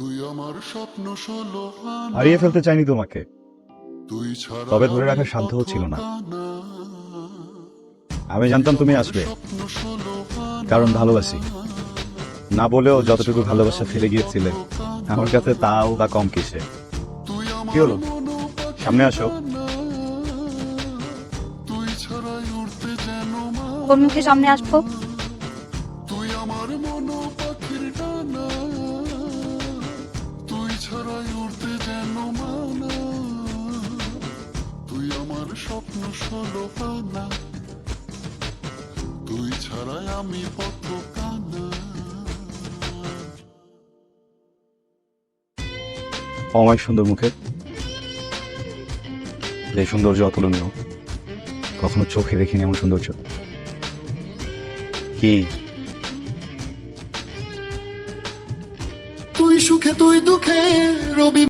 তুই আমার স্বপ্ন ষোলো হারিয়ে ফেলতে চাইনি তোমাকে। তুই ছাড়া তবে ধরে রাখার আমি সাধ্যও ছিল না। আমি জানতাম তুমি আসবে। কারণ ভালোবাসি। না বলেও যতটুকু ভালোবাসা ফেলে গিয়েছিলে আমার কাছে তাও বা কম কিসে। কি হলো? সামনে আসো। কোন মুখে সামনে আসব? তুই আমার স্বপ্ন ষোলো পানা। তুই ছাড়াই আমি পথ কানা অমায় সুন্দর মুখে। যে সৌন্দর্য অতুলনীয়। কখনো চোখে দেখিনি এমন সৌন্দর্য। কি? তুই সুখে তুই দুঃখে রবি